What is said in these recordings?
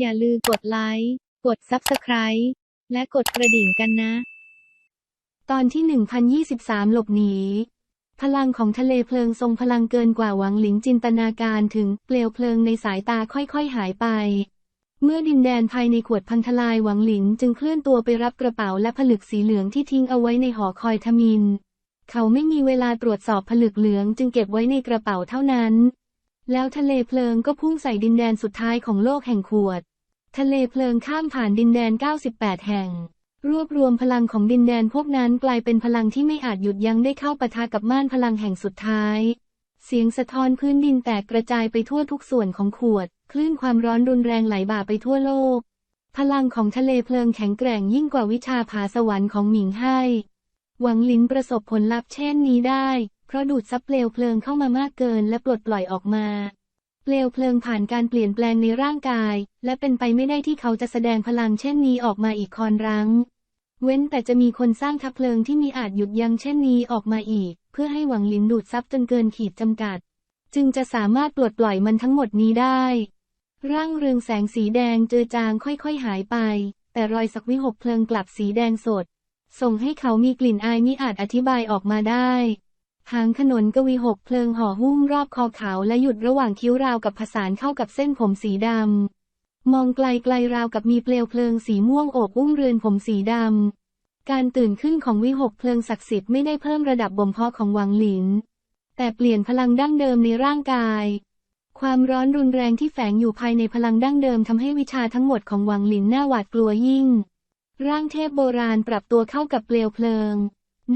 อย่าลืมกดไลค์ กด Subscribe และกดกระดิ่งกันนะ ตอนที่ 1023 หลบหนี พลังของทะเลเพลิงทรงพลังเกินกว่าหวังหลิงจินตนาการถึงเปลวเพลิงในสายตาค่อยๆหายไป เมื่อดินแดนภายในขวดพังทลายหวังหลินจึงเคลื่อนตัวไปรับกระเป๋าและผลึกสีเหลืองที่ทิ้งเอาไว้ในหอคอยทมิน เขาไม่มีเวลาตรวจสอบผลึกเหลืองจึงเก็บไว้ในกระเป๋าเท่านั้น แล้วทะเลเพลิงก็พุ่งใส่ดินแดนสุดท้ายของโลกแห่งขวด ทะเลเพลิงข้ามผ่านดินแดน 98 แห่ง รวบรวมพลังของดินแดนพวกนั้นกลายเป็นพลังที่ไม่อาจหยุดยั้งได้เข้าปะทะกับม่านพลังแห่งสุดท้าย เสียงสะท้อนพื้นดินแตกกระจายไปทั่วทุกส่วนของขวด คลื่นความร้อนรุนแรงไหลบ่าไปทั่วโลก พลังของทะเลเพลิงแข็งแกร่งยิ่งกว่าวิชาผาสวรรค์ของหมิงไห่หวังลินประสบผลลัพธ์เช่นนี้ได้ เพราะดูดซับเปลวเพลิงเข้ามามากเกินและปลดปล่อยออกมา เปลวเพลิงผ่านการเปลี่ยนแปลงในร่างกาย และเป็นไปไม่ได้ที่เขาจะแสดงพลังเช่นนี้ออกมาอีกคอนรั้ง เว้นแต่จะมีคนสร้างทัพเพลิงที่มีอาจหยุดยั้งเช่นนี้ออกมาอีก เพื่อให้หวังลินดูดซับจนเกินขีดจำกัด จึงจะสามารถปลดปล่อยมันทั้งหมดนี้ได้ ร่างเรืองแสงสีแดงเจือจางค่อยๆหายไป แต่รอยสักวิหกเพลิงกลับสีแดงสด ส่งให้เขามีกลิ่นอายมิอาจอธิบายออกมาได้ หางขนนกวีหกเพลิงห่อหุ้มรอบคอขาวและหยุดระหว่างคิ้วราวกับผสานเข้ากับเส้นผมสีดำ มองไกลไกลราวกับมีเปลวเพลิงสีม่วงโอบอุ้มเรือนผมสีดำ การตื่นขึ้นของวิหกเพลิงศักดิ์สิทธิ์ไม่ได้เพิ่มระดับบ่มเพาะของหวังหลิน แต่เปลี่ยนพลังดั้งเดิมในร่างกาย ความร้อนรุนแรงที่แฝงอยู่ภายในพลังดั้งเดิมทำให้วิชาทั้งหมดของหวังหลินน่าหวาดกลัวยิ่ง ร่างเทพโบราณปรับตัวเข้ากับเปลวเพลิง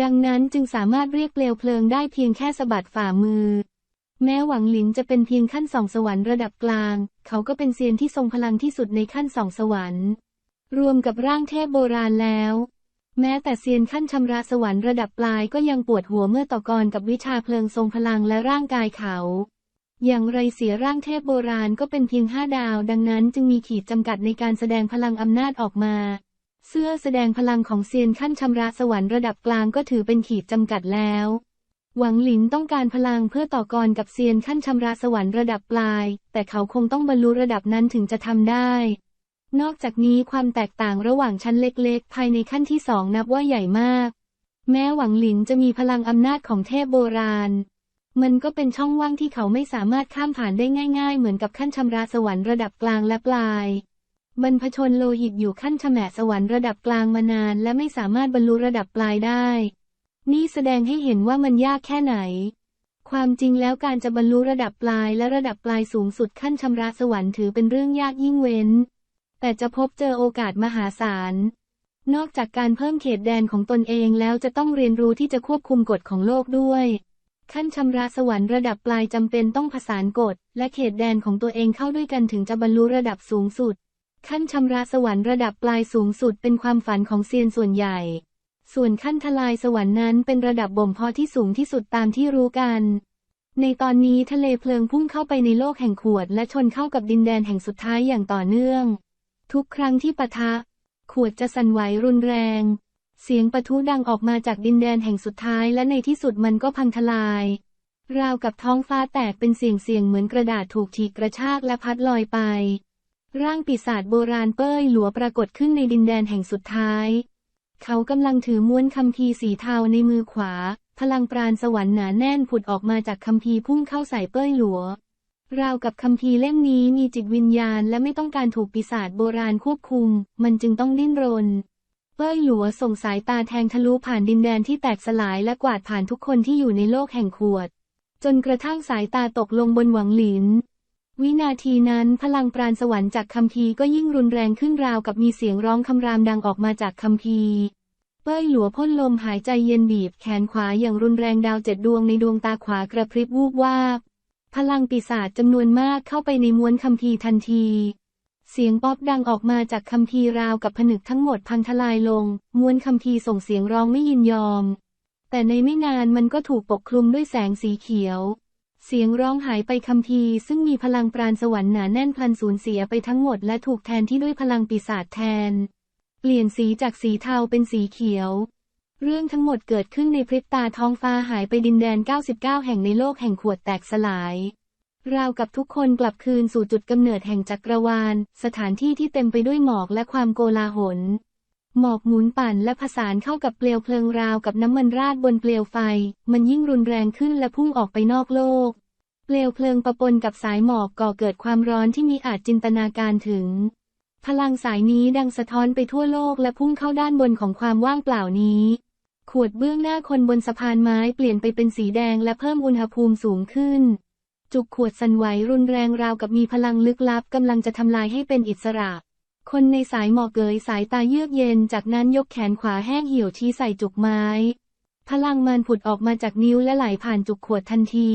ดังนั้นจึงสามารถเรียกเปลวเพลิงได้เพียงแค่สะบัดฝ่ามือ แม้หวังหลินจะเป็นเพียงขั้นสองสวรรค์ระดับกลาง เขาก็เป็นเซียนที่ทรงพลังที่สุดในขั้นสองสวรรค์ รวมกับร่างเทพโบราณแล้ว แม้แต่เซียนขั้นชำระสวรรค์ระดับปลายก็ยังปวดหัวเมื่อต่อกรกับวิชาเพลิงทรงพลังและร่างกายเขา อย่างไรเสียร่างเทพโบราณก็เป็นเพียงห้าดาว ดังนั้นจึงมีขีดจำกัดในการแสดงพลังอำนาจออกมา เสื้อแสดงพลังของเซียนขั้นชำระสวรรค์ระดับกลางก็ถือเป็นขีดจำกัดแล้ว หวังหลินต้องการพลังเพื่อต่อกรกับเซียนขั้นชำระสวรรค์ระดับปลาย แต่เขาคงต้องบรรลุระดับนั้นถึงจะทำได้ นอกจากนี้ความแตกต่างระหว่างชั้นเล็กๆ ภายในขั้นที่สองนับว่าใหญ่มาก แม้หวังหลินจะมีพลังอำนาจของเทพโบราณ มันก็เป็นช่องว่างที่เขาไม่สามารถข้ามผ่านได้ง่าย ๆ เหมือนกับขั้นชำระสวรรค์ระดับกลางและปลาย บรรพชนโลหิตอยู่ขั้นชแหมสวรรค์ระดับกลางมานานและไม่สามารถบรรลุระดับปลายได้ นี่แสดงให้เห็นว่ามันยากแค่ไหน ความจริงแล้วการจะบรรลุระดับปลายและระดับปลายสูงสุดขั้นชำระสวรรค์ถือเป็นเรื่องยากยิ่งเว้น แต่จะพบเจอโอกาสมหาศาล นอกจากการเพิ่มเขตแดนของตนเองแล้วจะต้องเรียนรู้ที่จะควบคุมกฎของโลกด้วยขั้นชำระสวรรค์ระดับปลายจำเป็นต้องผสานกฎและเขตแดนของตัวเองเข้าด้วยกันถึงจะบรรลุระดับสูงสุด ขั้นชำระสวรรค์ระดับปลายสูงสุดเป็นความฝันของเซียนส่วนใหญ่ ส่วนขั้นทลายสวรรค์นั้นเป็นระดับบ่มเพาะที่สูงที่สุดตามที่รู้กัน ในตอนนี้ทะเลเพลิงพุ่งเข้าไปในโลกแห่งขวด และชนเข้ากับดินแดนแห่งสุดท้ายอย่างต่อเนื่อง ทุกครั้งที่ปะทะ ขวดจะสั่นไหวรุนแรง เสียงปะทุดังออกมาจากดินแดนแห่งสุดท้ายและในที่สุดมันก็พังทลาย ราวกับท้องฟ้าแตกเป็นเสียงเสียงเหมือนกระดาษถูกฉีกกระชากและพัดลอยไป ร่างปีศาจโบราณเป้ยหลัวปรากฏขึ้นในดินแดนแห่งสุดท้าย เขากำลังถือม้วนคัมภีร์สีเทาในมือขวา พลังปราณสวรรค์หนาแน่นผุดออกมาจากคัมภีร์พุ่งเข้าใส่เป้ยหลัว ราวกับคัมภีร์เล่มนี้มีจิตวิญญาณและไม่ต้องการถูกปีศาจโบราณควบคุม มันจึงต้องดิ้นรน เป้ยหลัวส่งสายตาแทงทะลุผ่านดินแดนที่แตกสลายและกวาดผ่านทุกคนที่อยู่ในโลกแห่งขวด จนกระทั่งสายตาตกลงบนหวังหลิน วินาทีนั้นพลังปราณสวรรค์จากคัมภีร์ก็ยิ่งรุนแรงขึ้นราวกับมีเสียงร้องคำรามดังออกมาจากคัมภีร์ เป้ยหลัวพ่นลมหายใจเย็นบีบแขนขวาอย่างรุนแรงดาวเจ็ดดวงในดวงตาขวากระพริบวูบวาบ พลังปีศาจจำนวนมากเข้าไปในม้วนคัมภีร์ทันที เสียงป๊อปดังออกมาจากคัมภีร์ราวกับผนึกทั้งหมดพังทลายลง ม้วนคัมภีร์ส่งเสียงร้องไม่ยินยอม แต่ในไม่นานมันก็ถูกปกคลุมด้วยแสงสีเขียว เสียงร้องหายไปคัมภีซึ่งมีพลังปราณสวรรค์หนาแน่นพลันสูญเสียไปทั้งหมดและถูกแทนที่ด้วยพลังปีศาจแทน เปลี่ยนสีจากสีเทาเป็นสีเขียว เรื่องทั้งหมดเกิดขึ้นในพริบตาท้องฟ้าหายไปดินแดน 99 แห่งในโลกแห่งขวดแตกสลายราวกับทุกคนกลับคืนสู่จุดกำเนิดแห่งจักรวาล สถานที่ที่เต็มไปด้วยหมอกและความโกลาหล หมอกหมุนปั่นและผสานเข้ากับเปลวเพลิงราวกับน้ำมันราดบนเปลวไฟ มันยิ่งรุนแรงขึ้นและพุ่งออกไปนอกโลก เปลวเพลิงปะปนกับสายหมอกก่อเกิดความร้อนที่มีอาจจินตนาการถึง พลังสายนี้ดังสะท้อนไปทั่วโลกและพุ่งเข้าด้านบนของความว่างเปล่านี้ ขวดเบื้องหน้าคนบนสะพานไม้เปลี่ยนไปเป็นสีแดงและเพิ่มอุณหภูมิสูงขึ้น จุกขวดสั่นไหวรุนแรงราวกับมีพลังลึกลับกำลังจะทำลายให้เป็นอิสระ คนในสายหมอกเกยสายตาเยือกเย็นจากนั้นยกแขนขวาแห้งเหี่ยวชี้ใส่จุกไม้ พลังมันผุดออกมาจากนิ้วและไหลผ่านจุกขวดทันที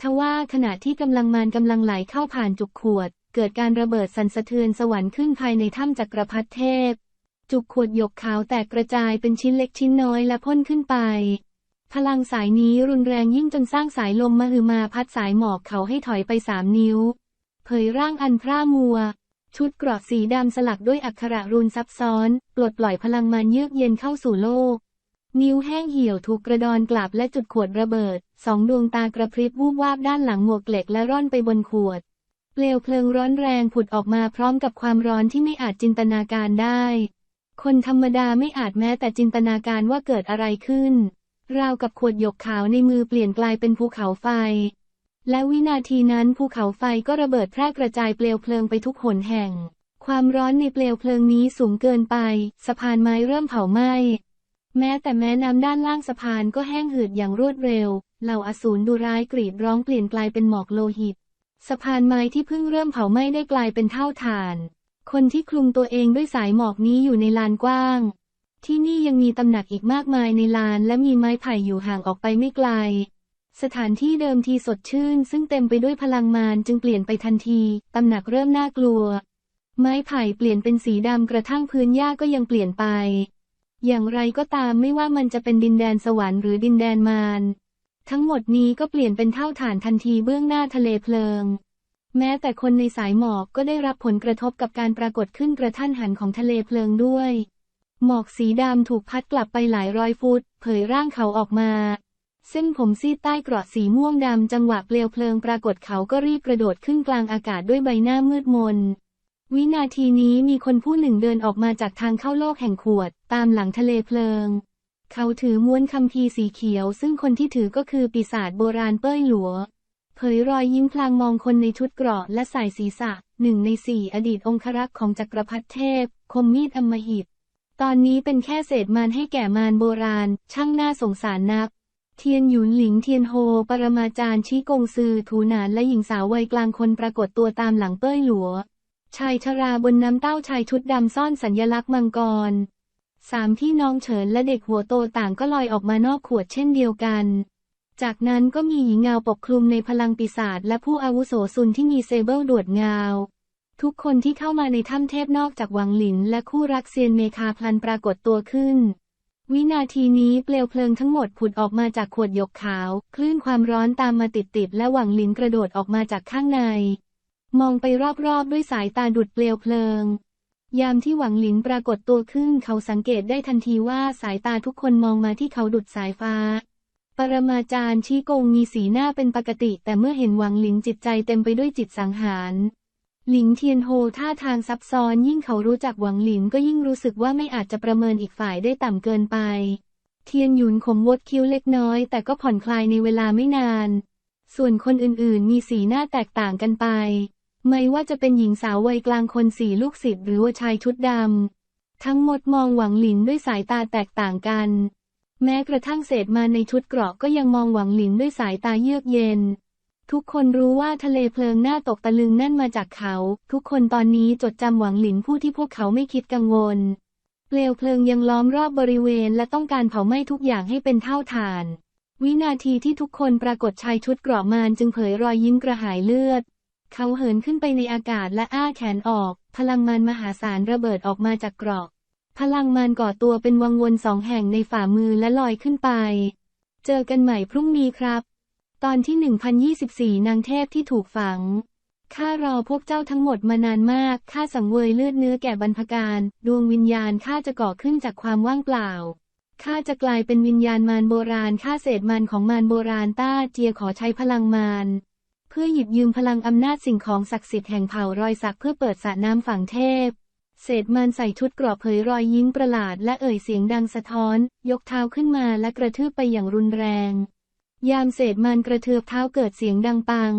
ทว่าขณะที่กำลังมันกำลังไหลเข้าผ่านจุกขวด เกิดการระเบิดสั่นสะเทือนสวรรค์ขึ้นภายในถ้ำจักรพรรดิเทพ จุกขวดหยกขาวแตกกระจายเป็นชิ้นเล็กชิ้นน้อยและพ่นขึ้นไป พลังสายนี้รุนแรงยิ่งจนสร้างสายลมมหึมาพัดสายหมอกเขาให้ถอยไปสามนิ้ว เผยร่างอันพร่ามัว ชุดเกราะสีดำสลักด้วยอักขระรูนซับซ้อนปลดปล่อยพลังมันเยือกเย็นเข้าสู่โลก นิ้วแห้งเหี่ยวถูกกระดอนกลับและจุดขวดระเบิด สองดวงตากระพริบวูบวาบด้านหลังหมวกเหล็กและร่อนไปบนขวด เปลวเพลิงร้อนแรงผุดออกมาพร้อมกับความร้อนที่ไม่อาจจินตนาการได้ คนธรรมดาไม่อาจแม้แต่จินตนาการว่าเกิดอะไรขึ้น ราวกับขวดหยกขาวในมือเปลี่ยนกลายเป็นภูเขาไฟ และวินาทีนั้นภูเขาไฟก็ระเบิดแพร่กระจายเปลวเพลิงไปทุกหนแห่ง ความร้อนในเปลวเพลิงนี้สูงเกินไป สะพานไม้เริ่มเผาไหม้แม้แต่แม้น้ำด้านล่างสะพานก็แห้งเหือดอย่างรวดเร็ว เหล่าอสูรดูร้ายกรีดร้องเปลี่ยนกลายเป็นหมอกโลหิต สะพานไม้ที่เพิ่งเริ่มเผาไหม้ได้กลายเป็นเท่าฐาน คนที่คลุมตัวเองด้วยสายหมอกนี้อยู่ในลานกว้าง ที่นี่ยังมีตำหนักอีกมากมายในลานและมีไม้ไผ่อยู่ห่างออกไปไม่ไกล สถานที่เดิมทีสดชื่น ซึ่งเต็มไปด้วยพลังมารจึงเปลี่ยนไปทันที ตำหนักเริ่มน่ากลัว ไม้ไผ่เปลี่ยนเป็นสีดำกระทั่งพื้นหญ้าก็ยังเปลี่ยนไป อย่างไรก็ตามไม่ว่ามันจะเป็นดินแดนสวรรค์หรือดินแดนมารทั้งหมดนี้ก็เปลี่ยนเป็นเท่าฐานทันทีเบื้องหน้าทะเลเพลิง แม้แต่คนในสายหมอกก็ได้รับผลกระทบกับการปรากฏขึ้นกระทันหันของทะเลเพลิงด้วย หมอกสีดำถูกพัดกลับไปหลายร้อยฟุต เผยร่างเขาออกมา เส้นผมซีดใต้เกราะสีม่วงดำจังหวะเปลวเพลิงปรากฏเขาก็รีบกระโดดขึ้นกลางอากาศด้วยใบหน้ามืดมน วินาทีนี้มีคนผู้หนึ่งเดินออกมาจากทางเข้าโลกแห่งขวด ตามหลังทะเลเพลิง เขาถือม้วนคัมภีสีเขียว ซึ่งคนที่ถือก็คือปีศาจโบราณเป้ยหลัว เผยรอยยิ้มพลางมองคนในชุดเกราะและสายศีรษะหนึ่งในสี่อดีตองครักษ์ของจักรพรรดิเทพ คมมีดอมหิต ตอนนี้เป็นแค่เศษมารให้แก่มารโบราณ ช่างน่าสงสารนัก เทียนหยุนหลิงเทียนโฮ ปรมาจารย์ชี้กงซือถูหนานและหญิงสาววัยกลางคนปรากฏตัวตามหลังเป้ยหลัว ชายชราบนน้ำเต้าชายชุดดำซ่อนสัญญลักษณ์มังกร สามพี่น้องเฉินและเด็กหัวโตต่างก็ลอยออกมานอกขวดเช่นเดียวกัน จากนั้นก็มีหญิงเงาปกคลุมในพลังปีศาจและผู้อาวุโสซุนที่มีเซเบิลดวดเงาทุกคนที่เข้ามาในถ้ำเทพนอกจากหวังหลินและคู่รักเซียนเมคาพลันปรากฏตัวขึ้น วินาทีนี้เปลวเพลิงทั้งหมดผุดออกมาจากขวดหยกขาว คลื่นความร้อนตามมาติดๆและหวังหลินกระโดดออกมาจากข้างใน มองไปรอบๆด้วยสายตาดุดเปลวเพลิง ยามที่หวังหลินปรากฏตัวขึ้นเขาสังเกตได้ทันทีว่าสายตาทุกคนมองมาที่เขาดุดสายฟ้า ปรมาจารย์ชี้กงมีสีหน้าเป็นปกติ แต่เมื่อเห็นหวังหลินจิตใจเต็มไปด้วยจิตสังหาร หลิงเทียนโฮท่าทางซับซ้อนยิ่งเขารู้จักหวังหลินก็ยิ่งรู้สึกว่าไม่อาจจะประเมินอีกฝ่ายได้ต่ำเกินไป เทียนหยุนขมวดคิ้วเล็กน้อย แต่ก็ผ่อนคลายในเวลาไม่นาน ส่วนคนอื่นๆ มีสีหน้าแตกต่างกันไป ไม่ว่าจะเป็นหญิงสาววัยกลางคนสี่ลูกศิษย์หรือว่าชายชุดดำทั้งหมดมองหวังหลินด้วยสายตาแตกต่างกัน แม้กระทั่งเศษมาในชุดเกราะก็ยังมองหวังหลินด้วยสายตาเยือกเย็น ทุกคนรู้ว่าทะเลเพลิงหน้าตกตะลึงนั่นมาจากเขา ทุกคนตอนนี้จดจำหวังหลินผู้ที่พวกเขาไม่คิดกังวล เปลวเพลิงยังล้อมรอบบริเวณและต้องการเผาไหม้ทุกอย่างให้เป็นเท่าฐาน วินาทีที่ทุกคนปรากฏชายชุดเกราะมารจึงเผยรอยยิ้มกระหายเลือด เขาเหินขึ้นไปในอากาศและอ้าแขนออก พลังมารมหาศาลระเบิดออกมาจากเกราะ พลังมารก่อตัวเป็นวังวนสองแห่งในฝ่ามือและลอยขึ้นไป เจอกันใหม่พรุ่งนี้ครับ ตอนที่ 1024 นางเทพที่ถูกฝัง ข้ารอพวกเจ้าทั้งหมดมานานมาก ข้าสังเวยเลือดเนื้อแก่บรรพการ ดวงวิญญาณข้าจะก่อขึ้นจากความว่างเปล่า ข้าจะกลายเป็นวิญญาณมารโบราณ ข้าเศษมารของมารโบราณต้าเจียขอใช้พลังมารเพื่อหยิบยืมพลังอำนาจสิ่งของศักดิ์สิทธิ์แห่งเผ่ารอยสักเพื่อเปิดสระน้ำฝั่งเทพ เศษมันใส่ชุดกราะเผยรอยยิ้มประหลาดและเอ่ยเสียงดังสะท้อน ยกเท้าขึ้นมาและกระทืบไปอย่างรุนแรง ยามเศษมันกระเทือบเท้าเกิดเสียงดังปัง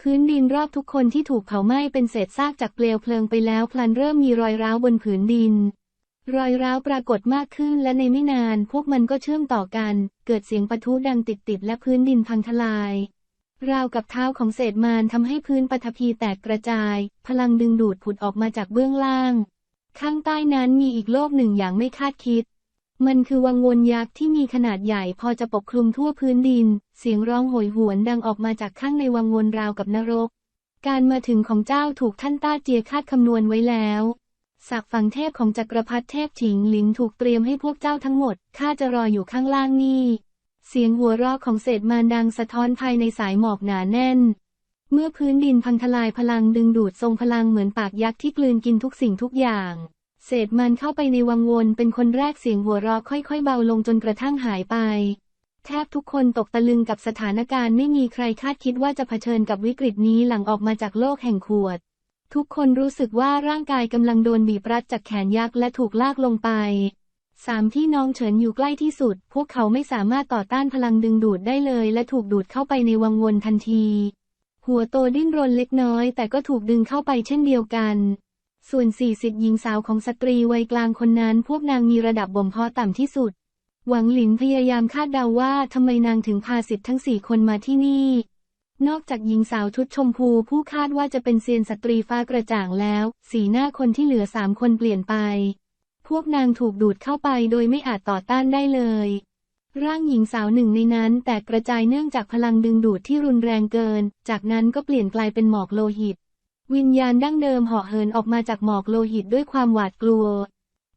พื้นดินรอบทุกคนที่ถูกเผาไหม้เป็นเศษซากจากเปลวเพลิงไปแล้วพลันเริ่มมีรอยร้าวบนผืนดิน รอยร้าวปรากฏมากขึ้นและในไม่นานพวกมันก็เชื่อมต่อกัน เกิดเสียงปะทุดังติดๆและพื้นดินพังทลาย ราวกับเท้าของเศษมารทำให้พื้นปฐพีแตกกระจาย พลังดึงดูดผุดออกมาจากเบื้องล่าง ข้างใต้นั้นมีอีกโลกหนึ่งอย่างไม่คาดคิด มันคือวังวนยักษ์ที่มีขนาดใหญ่พอจะปกคลุมทั่วพื้นดิน เสียงร้องโหยหวนดังออกมาจากข้างในวังวนราวกับนรก การมาถึงของเจ้าถูกท่านต้าเจียคาดคำนวณไว้แล้วศักฝังเทพของจักรพรรดิเทพฉิงหลิงถูกเตรียมให้พวกเจ้าทั้งหมด ข้าจะรออยู่ข้างล่างนี่ เสียงหัวเราะของเศษมารดังสะท้อนภายในสายหมอกหนาแน่น เมื่อพื้นดินพังทลายพลังดึงดูดทรงพลังเหมือนปากยักษ์ที่กลืนกินทุกสิ่งทุกอย่าง เศษมันเข้าไปในวังวนเป็นคนแรกเสียงหัวเราะค่อยๆ เบาลงจนกระทั่งหายไป แทบทุกคนตกตะลึงกับสถานการณ์ไม่มีใครคาดคิดว่าจะเผชิญกับวิกฤตนี้หลังออกมาจากโลกแห่งขวด ทุกคนรู้สึกว่าร่างกายกำลังโดนบีบรัดจากแขนยักษ์และถูกลากลงไปสามพี่น้องเฉินอยู่ใกล้ที่สุด พวกเขาไม่สามารถต่อต้านพลังดึงดูดได้เลย และถูกดูดเข้าไปในวังวนทันที หัวโตดิ้นรนเล็กน้อย แต่ก็ถูกดึงเข้าไปเช่นเดียวกัน ส่วนสี่สิทธิ์หญิงสาวของสตรีวัยกลางคนนั้น พวกนางมีระดับบ่มเพาะต่ำที่สุด หวังหลินพยายามคาดเดาว่าทำไมนางถึงพาสิทธิ์ทั้งสี่คนมาที่นี่ นอกจากหญิงสาวชุดชมพูผู้คาดว่าจะเป็นเซียนสตรีฟ้ากระจ่างแล้ว สีหน้าคนที่เหลือสามคนเปลี่ยนไป พวกนางถูกดูดเข้าไปโดยไม่อาจต่อต้านได้เลย ร่างหญิงสาวหนึ่งในนั้นแตกกระจายเนื่องจากพลังดึงดูดที่รุนแรงเกิน จากนั้นก็เปลี่ยนกลายเป็นหมอกโลหิต วิญญาณดั้งเดิมเหาะเหินออกมาจากหมอกโลหิตด้วยความหวาดกลัว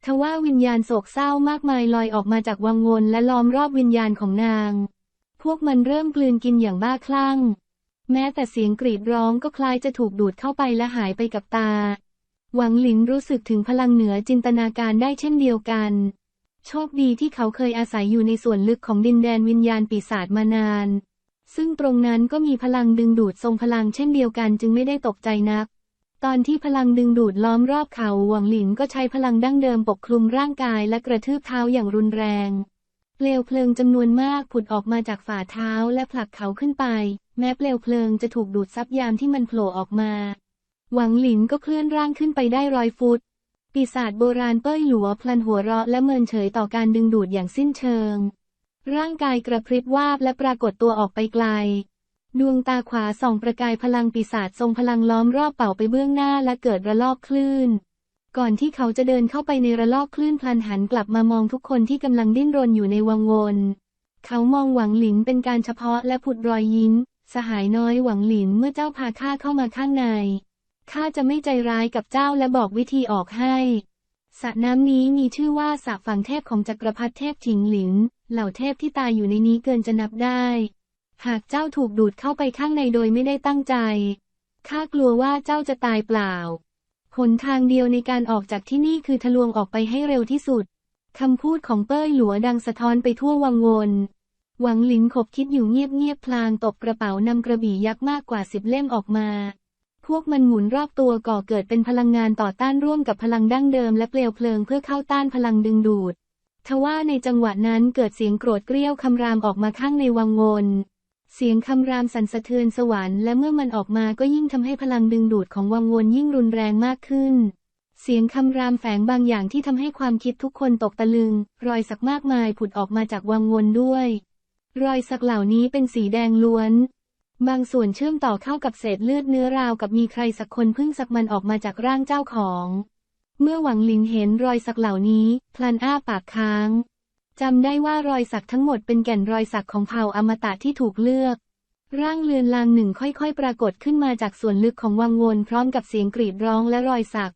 ทว่าวิญญาณโศกเศร้ามากมายลอยออกมาจากวังวนและล้อมรอบวิญญาณของนาง พวกมันเริ่มกลืนกินอย่างบ้าคลั่ง แม้แต่เสียงกรีดร้องก็คล้ายจะถูกดูดเข้าไปและหายไปกับตา หวังหลินรู้สึกถึงพลังเหนือจินตนาการได้เช่นเดียวกัน โชคดีที่เขาเคยอาศัยอยู่ในส่วนลึกของดินแดนวิญญาณปีศาจมานาน ซึ่งตรงนั้นก็มีพลังดึงดูดทรงพลังเช่นเดียวกันจึงไม่ได้ตกใจนัก ตอนที่พลังดึงดูดล้อมรอบเขาหวังหลินก็ใช้พลังดั้งเดิมปกคลุมร่างกายและกระทืบเท้าอย่างรุนแรง เปลวเพลิงจำนวนมากผุดออกมาจากฝ่าเท้าและผลักเขาขึ้นไป แม้เปลวเพลิงจะถูกดูดซับยามที่มันโผล่ออกมา หวังหลินก็เคลื่อนร่างขึ้นไปได้ร้อยฟุต ปีศาจโบราณเป้ยหลัวพลันหัวเราะและเมินเฉยต่อการดึงดูดอย่างสิ้นเชิง ร่างกายกระพริบวาบและปรากฏตัวออกไปไกล ดวงตาขวาส่องประกายพลังปีศาจทรงพลังล้อมรอบเป่าไปเบื้องหน้าและเกิดระลอกคลื่น ก่อนที่เขาจะเดินเข้าไปในระลอกคลื่นพลันหันกลับมามองทุกคนที่กำลังดิ้นรนอยู่ในวังวนเขามองหวังหลินเป็นการเฉพาะและผุดรอยยิ้ม สหายน้อยหวังหลินเมื่อเจ้าพาข้าเข้ามาข้างใน ข้าจะไม่ใจร้ายกับเจ้าและบอกวิธีออกให้ สระน้ำนี้มีชื่อว่าสระฝั่งเทพของจักรพรรดิเทพถิงหลิน เหล่าเทพที่ตายอยู่ในนี้เกินจะนับได้ หากเจ้าถูกดูดเข้าไปข้างในโดยไม่ได้ตั้งใจ ข้ากลัวว่าเจ้าจะตายเปล่า หนทางเดียวในการออกจากที่นี่คือทะลวงออกไปให้เร็วที่สุด คำพูดของเป้ยหลัวดังสะท้อนไปทั่ววังวนหวังหลินขบคิดอยู่เงียบๆพลางตบกระเป๋านำกระบี่ยักษ์มากกว่าสิบเล่มออกมา วกมันหมุนรอบตัวก่อเกิดเป็นพลังงานต่อต้านร่วมกับพลังดั้งเดิมและเปลวเพลิงเพื่อเข้าต้านพลังดึงดูด ทว่าในจังหวะนั้นเกิดเสียงโกรธเกรี้ยวคำรามออกมาข้างในวังวนเสียงคำรามสั่นสะเทือนสวรรค์และเมื่อมันออกมาก็ยิ่งทำให้พลังดึงดูดของวังวนยิ่งรุนแรงมากขึ้น เสียงคำรามแฝงบางอย่างที่ทำให้ความคิดทุกคนตกตะลึง รอยสักมากมายผุดออกมาจากวังวนด้วย รอยสักเหล่านี้เป็นสีแดงล้วน บางส่วนเชื่อมต่อเข้ากับเศษเลือดเนื้อราวกับมีใครสักคนพิ่งสักมันออกมาจากร่างเจ้าของ เมื่อหวังลินเห็นรอยสักเหล่านี้ พลันอ้าปากค้างจำได้ว่ารอยสักทั้งหมดเป็นแก่นรอยสักของเผ่าอมตะที่ถูกเลือก ร่างเลือนลางหนึ่งค่อยๆ ปรากฏขึ้นมาจากส่วนลึกของวังวนพร้อมกับเสียงกรีดร้องและรอยสัก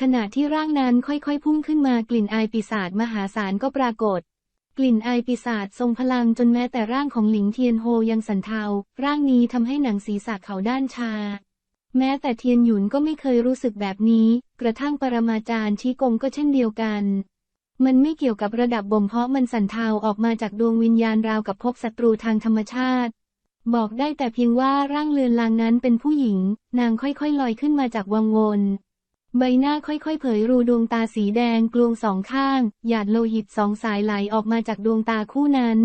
ขณะที่ร่างนั้นค่อยๆ พุ่งขึ้นมากลิ่นอายปีศาจมหาศาลก็ปรากฏ กลิ่นอายปีศาจทรงพลังจนแม้แต่ร่างของหลิงเทียนโฮยังสั่นเทา ร่างนี้ทำให้หนังศีรษะเขาด้านชา แม้แต่เทียนหยุนก็ไม่เคยรู้สึกแบบนี้ กระทั่งปรมาจารย์ชี้กงก็เช่นเดียวกัน มันไม่เกี่ยวกับระดับบ่มเพาะมันสั่นเทาออกมาจากดวงวิญญาณราวกับพบศัตรูทางธรรมชาติ บอกได้แต่เพียงว่าร่างเลือนลางนั้นเป็นผู้หญิง นางค่อยๆลอยขึ้นมาจากวังวน ใบหน้าค่อยๆ เผยรูดวงตาสีแดงกลวงสองข้าง หยาดโลหิตสองสายไหลออกมาจากดวงตาคู่นั้น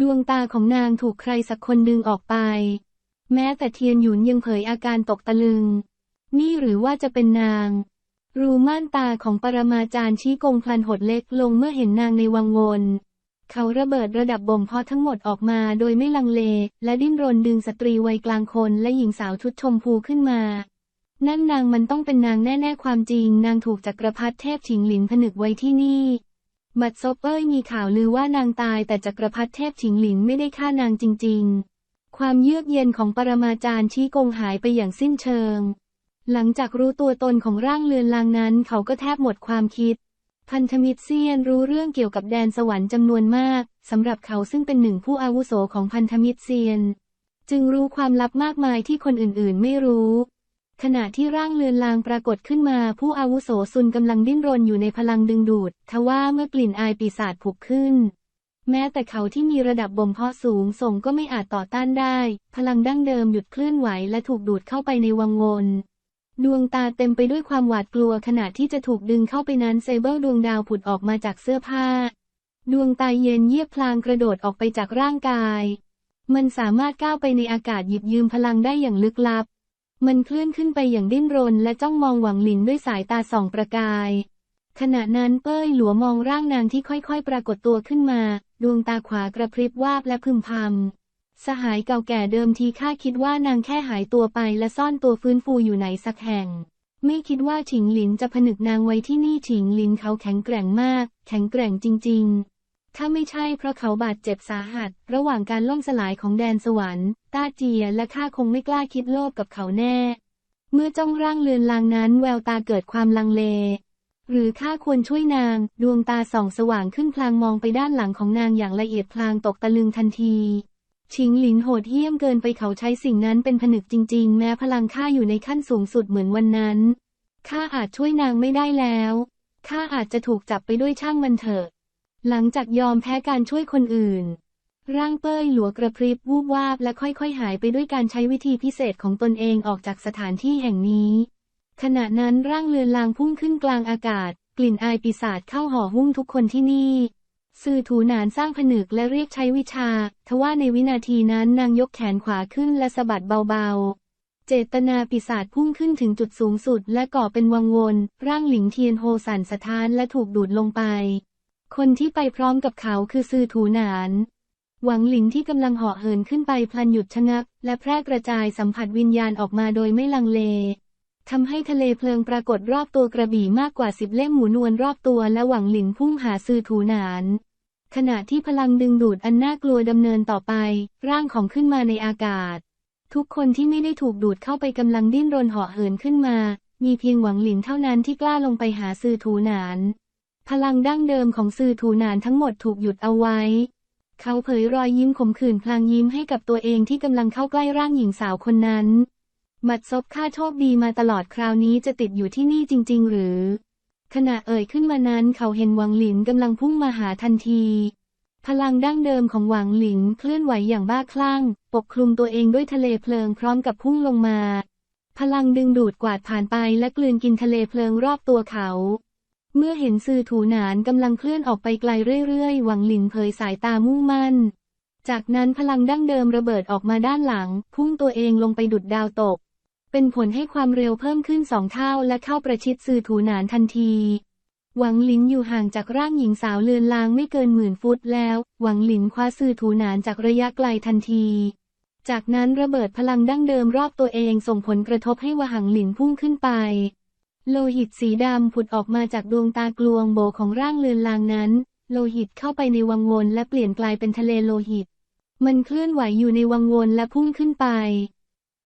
ดวงตาของนางถูกใครสักคนดึงออกไป แม้แต่เทียนหยุนยังเผยอาการตกตะลึง นี่หรือว่าจะเป็นนาง รูม่านตาของปรมาจารย์ชี้กงพลันหดเล็กลงเมื่อเห็นนางในวังวนเขาระเบิดระดับบ่มเพาะทั้งหมดออกมาโดยไม่ลังเล และดิ้นรนดึงสตรีวัยกลางคนและหญิงสาวชุดชมพูขึ้นมา นั่นนางมันต้องเป็นนางแน่ ๆ ความจริง นางถูกจักรพรรดิเทพฉิงหลินผนึกไว้ที่นี่ บัดซบเอ้ยมีข่าวลือว่านางตายแต่จักรพรรดิเทพฉิงหลินไม่ได้ฆ่านางจริง ๆ ความเยือกเย็นของปรมาจารย์ชี้กงหายไปอย่างสิ้นเชิง หลังจากรู้ตัวตนของร่างเลือนลางนั้นเขาก็แทบหมดความคิด พันธมิตรเซียนรู้เรื่องเกี่ยวกับแดนสวรรค์จำนวนมากสำหรับเขาซึ่งเป็นหนึ่งผู้อาวุโสของพันธมิตรเซียน จึงรู้ความลับมากมายที่คนอื่นๆ ไม่รู้ ขณะที่ร่างเลือนลางปรากฏขึ้นมาผู้อาวุโสซุนกำลังดิ้นรนอยู่ในพลังดึงดูด ทว่าเมื่อกลิ่นอายปีศาจผุกขึ้น แม้แต่เขาที่มีระดับบ่มเพาะสูงส่งก็ไม่อาจต่อต้านได้ พลังดั้งเดิมหยุดเคลื่อนไหวและถูกดูดเข้าไปในวังวนดวงตาเต็มไปด้วยความหวาดกลัวขณะที่จะถูกดึงเข้าไปนั้นเซเบิลดวงดาวผุดออกมาจากเสื้อผ้า ดวงตาเย็นเยียบพลางกระโดดออกไปจากร่างกาย มันสามารถก้าวไปในอากาศหยิบยืมพลังได้อย่างลึกลับ มันเคลื่อนขึ้นไปอย่างดิ้นรนและจ้องมองหวังหลินด้วยสายตาส่องประกาย ขณะนั้นเป้ยหลัวมองร่างนางที่ค่อยๆ ปรากฏตัวขึ้นมา ดวงตาขวากระพริบวาบและพึมพำสหายเก่าแก่เดิมทีข้าคิดว่านางแค่หายตัวไปและซ่อนตัวฟื้นฟูอยู่ไหนสักแห่ง ไม่คิดว่าฉิงหลินจะผนึกนางไว้ที่นี่ฉิงหลินเขาแข็งแกร่งมาก แข็งแกร่งจริง ๆ ถ้าไม่ใช่เพราะเขาบาดเจ็บสาหัส ระหว่างการล่มสลายของแดนสวรรค์ต้าเจียและข้าคงไม่กล้าคิดโลภกับเขาแน่ เมื่อจ้องร่างเลือนลางนั้นแววตาเกิดความลังเล หรือข้าควรช่วยนาง ดวงตาส่องสว่างขึ้นพลางมองไปด้านหลังของนางอย่างละเอียดพลางตกตะลึงทันทีชิงหลินโหดเหี้ยมเกินไปเขาใช้สิ่งนั้นเป็นผนึกจริง ๆ แม้พลังข้าอยู่ในขั้นสูงสุดเหมือนวันนั้นข้าอาจช่วยนางไม่ได้แล้วข้าอาจจะถูกจับไปด้วยช่างมันเถอะ หลังจากยอมแพ้การช่วยคนอื่น ร่างเป้ยหลัวกระพริบวูบวาบและค่อยๆ หายไปด้วยการใช้วิธีพิเศษของตนเองออกจากสถานที่แห่งนี้ ขณะนั้นร่างเลือนลางพุ่งขึ้นกลางอากาศ กลิ่นอายปีศาจเข้าห่อหุ้มทุกคนที่นี่สื่อถูหนานสร้างผนึกและเรียกใช้วิชา ทว่าในวินาทีนั้นนางยกแขนขวาขึ้นและสะบัดเบาๆ เจตนาปีศาจพุ่งขึ้นถึงจุดสูงสุดและก่อเป็นวังวน ร่างหลิงเทียนโฮสั่นสะท้านและถูกดูดลงไป คนที่ไปพร้อมกับเขาคือซือถูหนาน หวังหลิงที่กำลังเหาะเหินขึ้นไปพลันหยุดชะงัก และแพร่กระจายสัมผัสวิญญาณออกมาโดยไม่ลังเลทำให้ทะเลเพลิงปรากฏรอบตัวกระบี่มากกว่าสิบเล่มหมุนวนรอบตัวและหวังหลินพุ่งหาซือถูหนาน ขณะที่พลังดึงดูดอันน่ากลัวดำเนินต่อไป ร่างของขึ้นมาในอากาศ ทุกคนที่ไม่ได้ถูกดูดเข้าไปกำลังดิ้นรนเหาะเหินขึ้นมา มีเพียงหวังหลินเท่านั้นที่กล้าลงไปหาซือถูหนาน พลังดั้งเดิมของซือถูนานทั้งหมดถูกหยุดเอาไว้ เขาเผยรอยยิ้มขมขื่นพลางยิ้มให้กับตัวเองที่กำลังเข้าใกล้ร่างหญิงสาวคนนั้นบัดซบข้าโชคดีมาตลอดคราวนี้จะติดอยู่ที่นี่จริง ๆ หรือ ขณะเอ่ยขึ้นมานั้นเขาเห็นหวังหลินกำลังพุ่งมาหาทันที พลังดั้งเดิมของหวังหลินเคลื่อนไหวอย่างบ้าคลั่ง ปกคลุมตัวเองด้วยทะเลเพลิงพร้อมกับพุ่งลงมา พลังดึงดูดกวาดผ่านไปและกลืนกินทะเลเพลิงรอบตัวเขา เมื่อเห็นซือถูหนานกำลังเคลื่อนออกไปไกลเรื่อยๆ หวังหลินเผยสายตามุ่งมั่น จากนั้นพลังดั้งเดิมระเบิดออกมาด้านหลัง พุ่งตัวเองลงไปดุดดาวตก เป็นผลให้ความเร็วเพิ่มขึ้นสองเท่าและเข้าประชิดซือถูหนานทันที หวังหลินอยู่ห่างจากร่างหญิงสาวเลือนลางไม่เกินหมื่นฟุตแล้ว หวังหลินคว้าซือถูหนานจากระยะไกลทันทีจากนั้นระเบิดพลังดั้งเดิมรอบตัวเองส่งผลกระทบให้วหังหลินพุ่งขึ้นไป โลหิตสีดำผุดออกมาจากดวงตากลวงโบของร่างเลือนลางนั้น โลหิตเข้าไปในวังวนและเปลี่ยนกลายเป็นทะเลโลหิต มันเคลื่อนไหวอยู่ในวังวนและพุ่งขึ้นไป